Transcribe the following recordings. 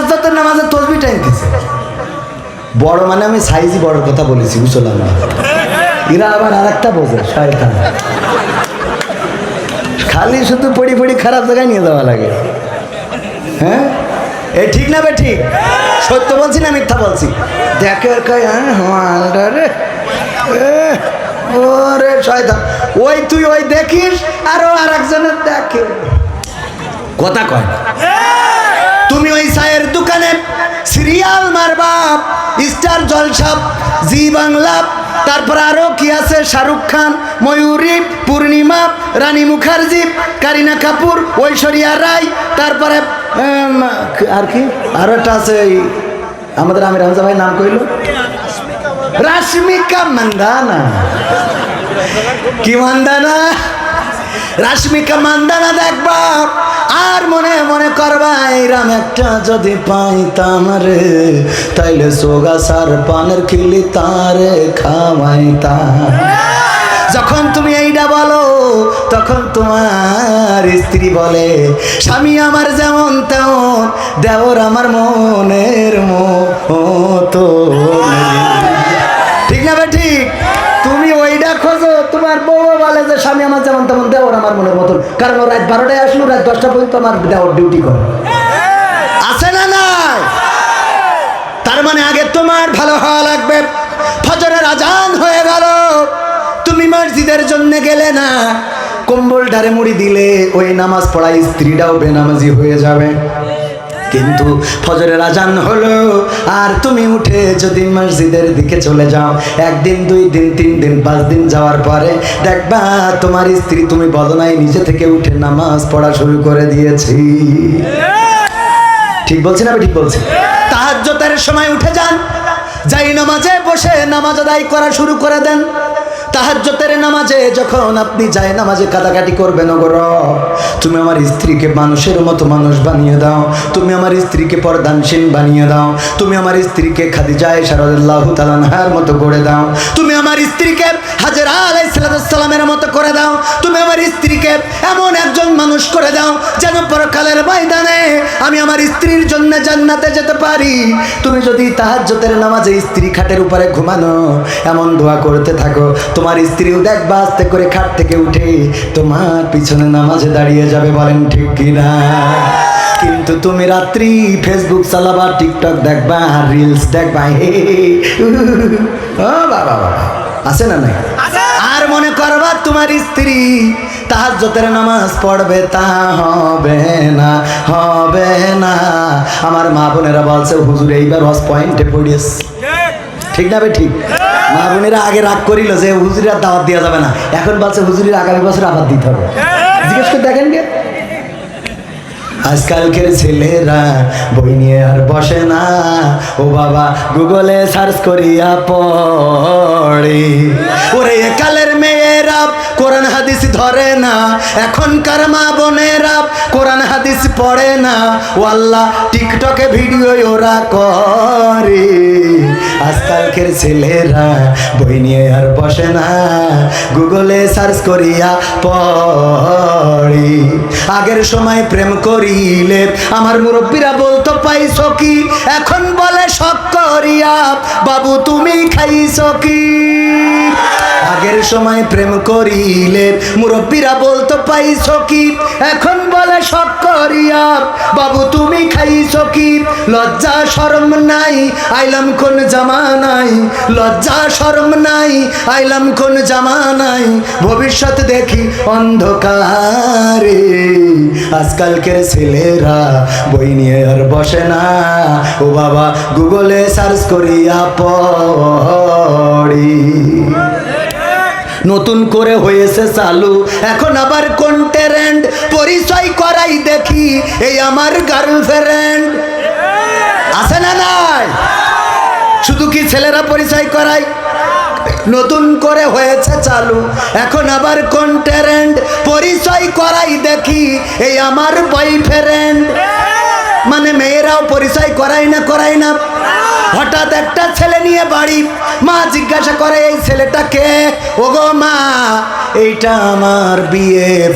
তাহাজ্জতের নামাজে তসবি টাইমতেছে বড় মানে আমি সাইজই বড় কথা বলেছি বুঝলাম না? এরা আবার আর একটা বোঝে, শয়তান। খালি শুধু পড়ি পড়ি খারাপ জায়গায় নিয়ে যাওয়া লাগে। হ্যাঁ? এ ঠিক না বে ঠিক? সত্য বলছি না মিথ্যা বলছি? দেখে কয় হ্যাঁ রে ওরে শয়তান। ওই তুই ওই দেখিস, আরও আর একজনের দেখে। কথা কয় তুমি ওই চায়ের দোকানে সিরিয়াল মারবা, স্টার জলসাপ, জি বাংলা। তারপর আরও কি আছে? শাহরুখ খান, ময়ূরী, পূর্ণিমা, রানী মুখার্জি, কারিনা কাপুর, ঐশ্বরিয়া রায়। তারপরে আর কি? আরও একটা আছে আমাদের আমির হামজা ভাই, নাম কইল? রাশ্মিকা মান্দানা। কি মান্দানা? রাশ্মিকা মান্দানা দেখবা আর মনে মনে করবা এইরাম একটা যদি পাইতাম রে, তাইলে সোগা সার পানের খিলি তারে খাওয়াইতাম। যখন তুমি এইটা বলো, তখন তোমার স্ত্রী বলে, স্বামী আমার যেমন তেমন, দেওর আমার মনের মতো ঠিক না বে ঠিক তুমি ওইটা খোঁজো তোমার বউ বলে যে স্বামী আমার যেমন তেমন দেওর আমার মনের মতন। কারণ রাত বারোটায় আসলো, রাত দশটা পর্যন্ত আমার দেওর ডিউটি করে। আছে না নাই? তার মানে আগে তোমার ভালো হওয়া লাগবে। ফজরের আজান হয়ে গেল। তুমি মসজিদের জন্য গেলে না। কম্বল ঢারে মুড়ি দিলে ওই নামাজ পড়া স্ত্রীটাও বেনামাজি হয়ে যাবে। কিন্তু ফজরের আজান হলো আর তুমি উঠে যদি মসজিদের দিকে চলে যাও একদিন দুই দিন তিন দিন পাঁচ দিন যাওয়ার পরে দেখবা তোমার স্ত্রী তুমি বদনায় নিজে থেকে উঠে নামাজ পড়া শুরু করে দিয়েছি। ঠিক বলছি না আমি ঠিক বলছি? তাহাজ্জতের সময় উঠে যান যাই নামাজে বসে নামাজ আদায় করা শুরু করে দেন। তাহাজ্জতের নামাজে যখন আপনি যায় নামাজে কাটাকাটি করবেন নগর তুমি আমার স্ত্রীকে মানুষের মতো মানুষ বানিয়ে দাও। তুমি আমার স্ত্রীকে পর্দানসীন বানিয়ে দাও। তুমি আমার স্ত্রীকে খাদিজায় শারদাল্লাহ তালানহার মতো গড়ে দাও। তুমি আমার স্ত্রীকে হাজার আলাই আলাইসালামের মতো করে দাও। তুমি আমার স্ত্রীকে এমন একজন মানুষ করে দাও যেন পরকালের ময়দানে আমি আমার স্ত্রীর জন্য জান্নাতে যেতে পারি তুমি যদি তাহাজ্জতের নামাজে স্ত্রী খাটের উপরে ঘুমানো এমন দোয়া করতে থাকো তোমার স্ত্রীও দেখবা আস্তে করে খাট থেকে উঠে তোমার পিছনে নামাজে দাঁড়িয়ে যাবে বলেন ঠিক কিনা কিন্তু তুমি রাত্রি ফেসবুক চালাবা টিকটক দেখবা রিলস দেখবা হে বাবা আছে না নাই আর মনে করবা তোমার স্ত্রী তাহাজ্জতের নামাজ পড়বে, তা হবে না হবে না। আমার মা বোনেরা বলছে, হুজুর, এইবার হস পয়েন্টে পড়িয়েছ ঠিক না ঠিক? মা বোনেরা আগে রাগ করিল যে, হুজুরের দাওয়াত দেওয়া যাবে না। এখন বলছে, হুজুরের আগামী বছর আবার দিতে হবে। জিজ্ঞেস করে দেখেন গে। আজকালকের ছেলেরা বই নিয়ে আর বসে না। ও বাবা গুগলে সার্চ করিয়া পড়ে। ওরে, একালের মেয়েরা কোরআন হাদিস ধরে না। এখনকার মা বোনেরা কোরআন হাদিস পড়ে না। ও আল্লাহ টিকটকে ভিডিও ওরা করে। আজকালকের ছেলেরা বই নিয়ে আর বসে না। গুগলে সার্চ করিয়া পড়ি। আগের সময় প্রেম করিলে আমার মুরব্বীরা বলতো, পাইছো কি? এখন বলে শখ করিয়া। বাবু, তুমি খাইছো কি? আগের সময় প্রেম করিলে মুরব্বীরা বলতো, পাইছো কি? এখন বলে, শখ করিয়া বাবু, তুমি খাইছো কি? লজ্জা, শরম নাই। আইলাম কোন জামা নাই। লজ্জা, শরম নাই। আইলাম কোন জামা নাই। ভবিষ্যৎ দেখি অন্ধকারে। আজকালকের ছেলেরা বই নিয়ে আর বসে না। ও বাবা, গুগলে সার্চ করিয়া পড়ি। নতুন করে হয়েছে চালু। এখন আবার কোন ট্যারেন্ট পরিচয় করাই দেখি, এই আমার গার্লফ্রেন্ড আছে না নাই? শুধু কি ছেলেরা পরিচয় করায়? নতুন করে হয়েছে চালু। এখন আবার কোন ট্যারেন্ট পরিচয় করাই দেখি, এই আমার বয়ফ্রেন্ড মানে মেয়েরাও পরিচয় করাই না করাই না। হঠাৎ একটা ছেলে নিয়ে বাড়ি। মা জিজ্ঞাসা করে, এই ছেলেটা কে? গো মা, এইটা আমার বিয়ে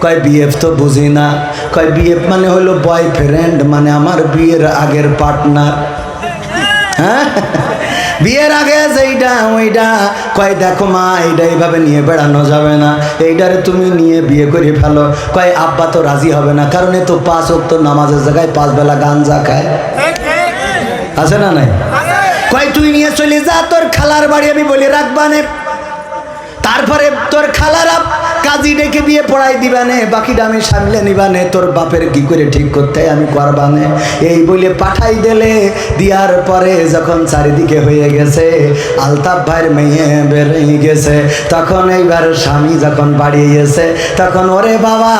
কয়, বিএফ তো বুঝি না। কয়, বিএফ মানে হলো বয়ফ্রেন্ড মানে আমার বিয়ের আগের পার্টনার। হ্যাঁ? বিয়ের আগে যেইটা ওইটা কয়, দেখো মা এইটা এইভাবে নিয়ে বেড়ানো যাবে না। এইটারে তুমি নিয়ে বিয়ে করে ফেলো। কয়, আব্বা তো রাজি হবে না, কারণ তো পাঁচ অক্ত নামাজের জায়গায় পাঁচ বেলা গাঞ্জা খায়। আছে না নাই? কয়, তুই নিয়ে চলে যা, তোর খালার বাড়ি আমি বলি রাখবানে। তারপরে তোর খালারা কাজী ডেকে বিয়ে পড়াই দিবানে বাকিটা আমি সামলে নিবানে, তোর বাপের কি করে ঠিক করতে আমি করবানে? এই বলে পাঠাই দিলে, দিয়ার পরে যখন চারিদিকে হয়ে গেছে, আলতাফ ভাইয়ের মেয়ে বেরিয়ে গেছে। তখন এইবার স্বামী যখন বাড়িয়ে গেছে তখন ওরে বাবা,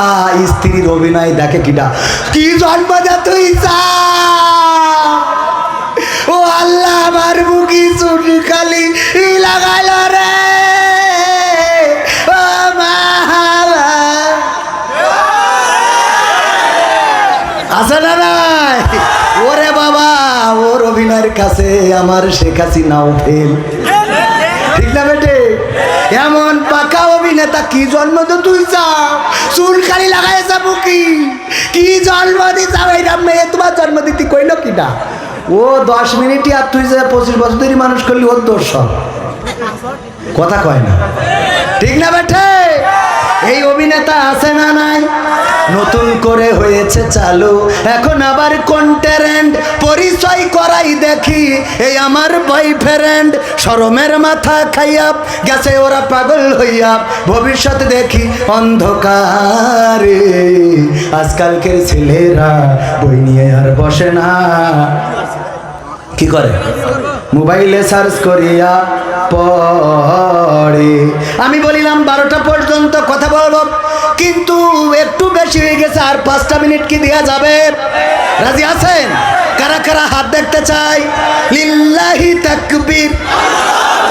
স্ত্রীর অভিনয় দেখে কিটা কি জন্ম দে তুই ও আল্লাহ, আমার মুখি চুটি খালি লাগাইল রে! কাছে আমার শেখ হাসিনাও ফেল ঠিক না বেটে? এমন পাকা অভিনেতা কি জন্ম তো তুই চাও চুল খালি লাগাই যাব কি? কি জন্ম দিছাও এইটা মেয়ে তোমার জন্ম দিতে কইল কিনা ও দশ মিনিটই আর তুই যে পঁচিশ বছর ধরে মানুষ করলি, ওর দোষ কথা কয় না। ঠিক না বেঠে এই অভিনেতা আছে না নতুন করে হয়েছে চালু। এখন আবার কন্টেরেন্ট পরিচয় করাই দেখি। এই আমার বয়ফ্রেন্ড শরমের মাথা খাইয়া গেছে ওরা পাগল হইয়া ভবিষ্যৎ দেখি অন্ধকারে আজকালকের ছেলেরা বই নিয়ে আর বসে না। কি করে? মোবাইলে সার্চ করিয়া পড়ে। আমি বলিলাম, বারোটা পর্যন্ত কথা বলব। কিন্তু বেশি হয়ে গেছে, আর পাঁচটা মিনিট কি দেওয়া যাবে? রাজি আছেন? কারা কারা হাত দেখতে চাই? লিল্লাহি তাকবীর।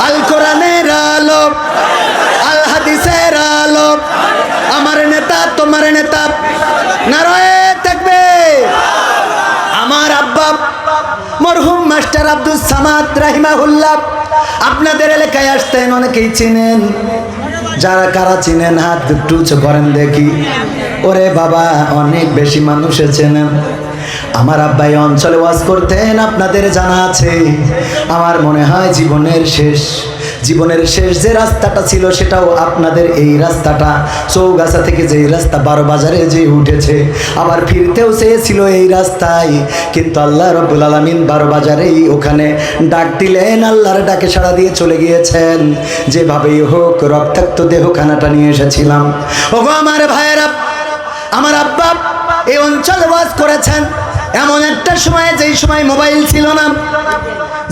আল কোরআনের আলো আল হাদিসের আলো আমার নেতা, তোমার নেতা। নারায়ে তাকবীর। আমার আব্বা, মরহুম মাস্টার আব্দুল সামাদ রাহিমাহুল্লাহ। আপনাদের এলাকায় আসতেন, অনেকেই চিনেন। যারা কারা চিনেন হাত দুটু করেন দেখি। ওরে বাবা অনেক বেশি মানুষে চেনেন। আমার আব্বাই অঞ্চলে ওয়াজ করতেন, আপনাদের জানা আছে। আমার মনে হয় জীবনের শেষ জীবনের শেষ যে রাস্তাটা ছিল সেটাও আপনাদের এই রাস্তাটা, চৌগাছা থেকে যে রাস্তা বারো বাজারে যে উঠেছে, আবার ফিরতেও চেয়েছিল এই রাস্তায়। কিন্তু আল্লাহ রব্বুল আলমিন বারো বাজারেই ওখানে ডাক দিলেন, আল্লাহর ডাকে সাড়া দিয়ে চলে গিয়েছেন। যেভাবেই হোক রক্তাক্ত দেহখানাটা নিয়ে এসেছিলাম। ওগো আমার ভাইয়েরা, আমার আব্বা এই অঞ্চলে বাস করেছেন। এমন একটা সময়ে, যেই সময় মোবাইল ছিল না,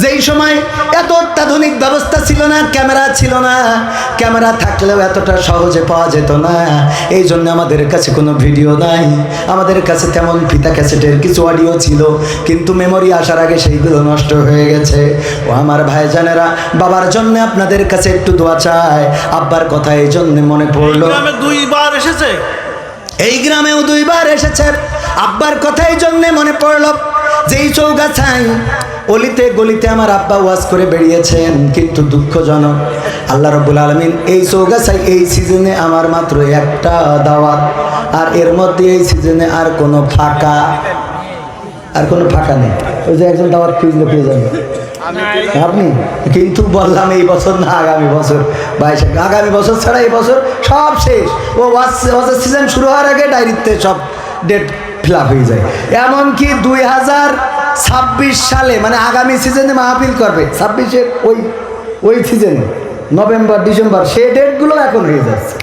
যেই সময় এত অত্যাধুনিক ব্যবস্থা ছিল না, ক্যামেরা ছিল না, ক্যামেরা থাকলেও এতটা সহজে পাওয়া যেত না। এই জন্য আমাদের কাছে কোনো ভিডিও নাই। আমাদের কাছে তেমন ফিতা ক্যাসেটের কিছু অডিও ছিল, কিন্তু মেমোরি আসার আগে সেইগুলো নষ্ট হয়ে গেছে। ও আমার ভাইজানেরা, বাবার জন্য আপনাদের কাছে একটু দোয়া চায়। আব্বার কথা এই জন্য মনে পড়ল। দুইবার এসেছে। এই গ্রামেও দুইবার এসেছে। আব্বার কথাই জন্যে মনে পড়ল, যেই চৌগাছাই অলিতে গলিতে আমার আব্বা ওয়াজ করে বেরিয়েছেন কিন্তু দুঃখজনক। আল্লাহ রব্বুল আলমিন এই চৌগাছাই এই সিজনে আমার মাত্র একটা দাওয়াত, আর এর মধ্যে এই সিজনে আর কোনো ফাঁকা, আর কোনো ফাঁকা নেই। ওই যে একজন দাওয়াত খুঁজলে পেয়ে যাবে। আপনি কিন্তু বললাম এই বছর না আগামী বছর বাইশ আগামী বছর ছাড়া এই বছর সব শেষ। ও ওয়াজের সিজন শুরু হওয়ার আগে ডায়েরিতে সব ডেট ফিল আপ হয়ে যায়। এমনকি দুই হাজার ছাব্বিশ সালে মানে আগামী সিজনে মাহফিল করবে ছাব্বিশের ওই ওই সিজনে নভেম্বর ডিসেম্বর সেই ডেটগুলো এখন হয়ে যাচ্ছে।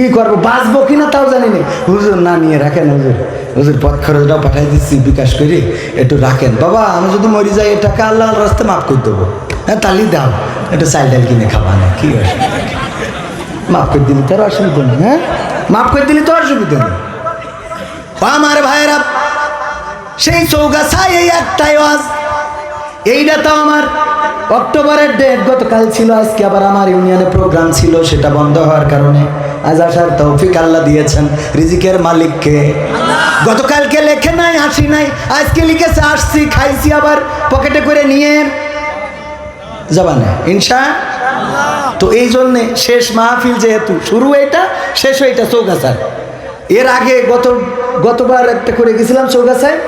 কি করব? বাঁচবো কিনা তাও জানি না। হুজুর, না নিয়ে রাখেন হুজুর। হুজুর, পথ খরচটাও পাঠাই দিচ্ছি বিকাশ করে, একটু রাখেন। বাবা, আমি যদি মরি যাই এ টাকা আল্লাহ রাস্তা মাফ করে দেবো। হ্যাঁ তালি দাও। একটু চাল ডাল কিনে খাবা না, কি মাফ করে দিলি, তোর অসুবিধা নেই হ্যাঁ? মাফ করে দিলি তো অসুবিধা নেই। আমার ভাইয়েরা, সেই চৌগাছায় এই একটাই ওয়াজ। এইটা তো আমার অক্টোবরের ডেট গতকাল ছিল, আজকে আবার আমার ইউনিয়নে প্রোগ্রাম ছিল, সেটা বন্ধ হওয়ার কারণে। আজ আসার তৌফিক আল্লাহ দিয়েছেন, রিজিকের মালিককে। গতকালকে লেখে নাই আসি নাই, আজকে লিখেছে, আসছি, খাইছি আবার, পকেটে করে নিয়ে যাবা না ইনশা তো এই জন্যে শেষ মাহফিল যেহেতু, শুরু এটা, শেষ এটা চৌগাছার এর আগে গত, গতবার একটা করে গেছিলাম চৌগাছায়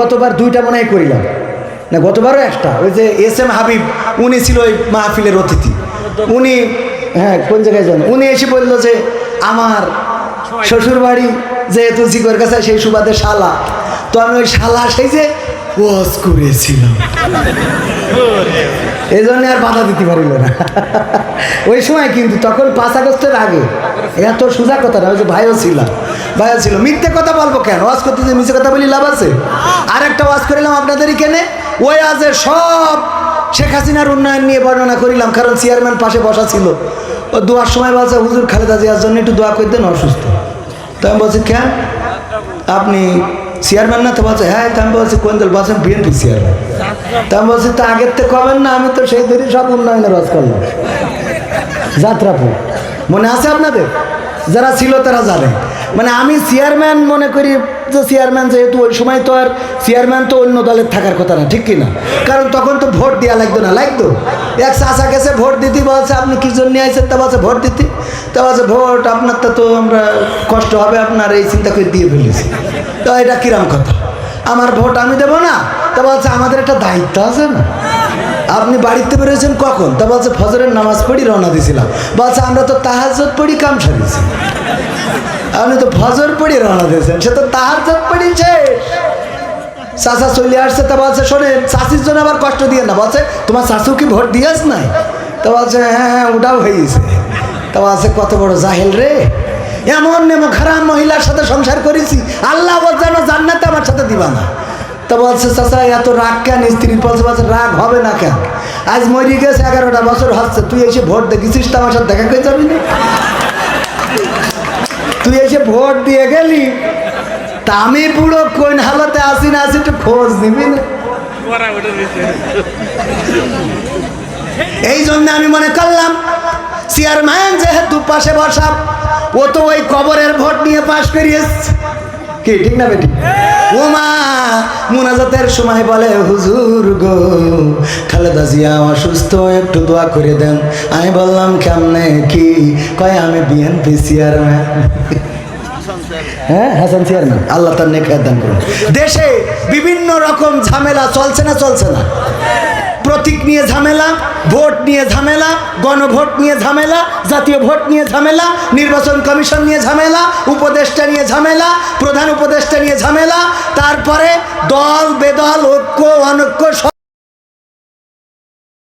গতবার দুইটা মনে হয় করিলাম। না, গতবারও একটা। ওই যে এস এম হাবিব, উনি ছিল ওই মাহফিলের অতিথি। উনি হ্যাঁ কোন জায়গায় যান উনি এসে বলল যে, আমার শ্বশুর বাড়ি যেহেতু জিগর কাছে সেই সুবাদে শালা। তো আমি ওই শালা সেই যে ওয়াজ করেছিলাম। এই জন্য আর বাধা দিতে পারিল না। ওই সময় কিন্তু তখন পাঁচ আগস্টের আগে, এত সোজা কথা না, ওই যে ভাইও ছিলাম, ভাইও ছিল। মিথ্যে কথা বলব কেন? ওয়াজ করতে যে মিথ্যে কথা বলি লাভ আছে? আর একটা ওয়াজ করিলাম আপনাদের কেনে? আজে সব শেখ হাসিনার উন্নয়ন নিয়ে বর্ণনা করিলাম, কারণ চেয়ারম্যান পাশে বসা ছিল। ও দোয়ার সময় বলছে, হুজুর খালেদা জিয়ার জন্য একটু দোয়া করে দেন, অসুস্থ। তো আমি বলছি, কেন? আপনি চেয়ারম্যান না? তো বলছে হ্যাঁ তা আমি বলছি, কোন দল? বলছেন বিএনপি চেয়ারম্যান। তা আমি বলছি, তা আগের থেকে কবেন না? আমি তো সেই ধরে সব উন্নয়নের রস করলাম। যাত্রাপুর মনে আছে আপনাদের? যারা ছিল তারা জানে। মানে আমি চেয়ারম্যান মনে করি যে চেয়ারম্যান যেহেতু ওই সময় তো আর চেয়ারম্যান তো অন্য দলের থাকার কথা না, ঠিক কিনা কারণ তখন তো ভোট দেওয়া লাগতো না, লাগতো? এক চাষা গেছে, ভোট দিতে বলছে, আপনি কি জন্য আইসেন তা বলছে, ভোট দিতে। তা বলছে, ভোট আপনার তো তো আমরা কষ্ট হবে, আপনার এই চিন্তা করে দিয়ে ফেলেছি। তো এটা কিরাম কথা? আমার ভোট আমি দেবো না? তা বলছে, আমাদের একটা দায়িত্ব আছে না। আপনি বাড়িতে বেরোয়েছেন কখন? তা বলছে, ফজরের নামাজ পড়ি রওনা দিয়েছিলাম বলছে, আমরা তো তাহাজত পড়ি, কাম সারিয়েছি আপনি তো ফজর পড়ি রওনা দিয়েছেন, সে তো তাহাজত পড়ি শেষ চাচা চলে আসছে তা বলছে, শোনেন চাষির জন্য আবার কষ্ট দিয়ে না, বলছে, তোমার শাশু কি ভোট দিয়েছ নাই? তা বলছে হ্যাঁ হ্যাঁ ওটাও হয়েছে। তা বলছে, কত বড় জাহেল রে। এমন নেমো খারাপ মহিলার সাথে সংসার করেছি, আল্লাহ আমার জান্নাতে আমার সাথে দিবা না। তা বলছে, চাচা, এত রাগ কেন? স্ত্রীর বলছে বলছে, রাগ হবে না কেন? আজ মরি গেছে, এগারোটা বছর হচ্ছে, তুই এসে ভোট দেখেছিস তো আমার সাথে দেখা করে যাবি না? তুই এসে ভোট দিয়ে গেলি তা আমি পুরো কোন হালতে আসি না আসি একটু খোঁজ নিবি না? এই জন্য আমি মনে করলাম, চেয়ারম্যান যেহেতু পাশে বসা, ও তো ওই কবরের ভোট নিয়ে পাশ করিয়েছে। কি, ঠিক না বেটি? ও মোনাজাতের মুনাজাতের সময় বলে, হুজুর গো, খালেদা জিয়া আমার সুস্থ একটু দোয়া করে দেন। আমি বললাম, কেমনে, কি? কয়, আমি বিএনপি চেয়ারম্যান। হ্যাঁ চেয়ারম্যান, আল্লাহ তার নেক দান করুন। দেশে বিভিন্ন রকম ঝামেলা চলছে না চলছে না। প্রতীক নিয়ে ঝামেলা, ভোট নিয়ে ঝামেলা, গণভোট নিয়ে ঝামেলা, জাতীয় ভোট নিয়ে ঝামেলা, নির্বাচন কমিশন নিয়ে ঝামেলা, উপদেষ্টা নিয়ে ঝামেলা, প্রধান উপদেষ্টা নিয়ে ঝামেলা, তারপরে দল, বেদল, ঐক্য, অনৈক্য